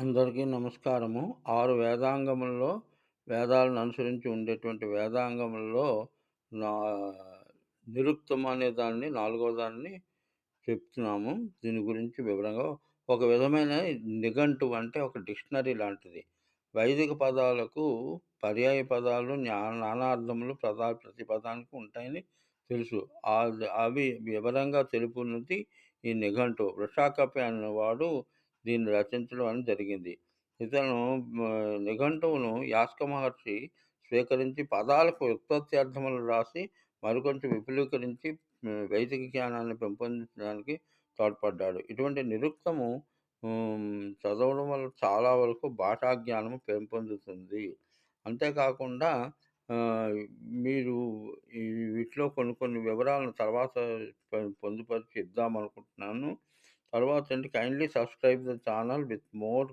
అందరికీ నమస్కారము. ఆరు వేదాంగముల్లో వేదాలను అనుసరించి ఉండేటువంటి వేదాంగముల్లో నా నిరుక్తం అనే దాన్ని నాలుగో దాన్ని చెప్తున్నాము. దీని గురించి వివరంగా ఒక విధమైన నిఘంటు అంటే ఒక డిక్షనరీ లాంటిది. వైదిక పదాలకు పర్యాయ పదాలు, నానార్థములు పదాలు ప్రతి పదానికి ఉంటాయని తెలుసు. అవి వివరంగా తెలుపున్నది ఈ నిఘంటు వృషాకపి అనేవాడు దీన్ని రచించడం అని జరిగింది. ఇతను నిఘంటువును యాస్క మహర్షి స్వీకరించి పదాలకు ఉత్పత్తి అర్థములు రాసి మరికొంచెం విపులీకరించి వైదిక జ్ఞానాన్ని పెంపొందించడానికి తోడ్పడ్డాడు. ఇటువంటి నిరుక్తము చదవడం వల్ల చాలా వరకు భాషా జ్ఞానము పెంపొందుతుంది. అంతేకాకుండా మీరు వీటిలో కొన్ని కొన్ని వివరాలను తర్వాత పొందుపరిచి ఇద్దామనుకుంటున్నాను. తర్వాత ఏంటి kindly subscribe the channel with more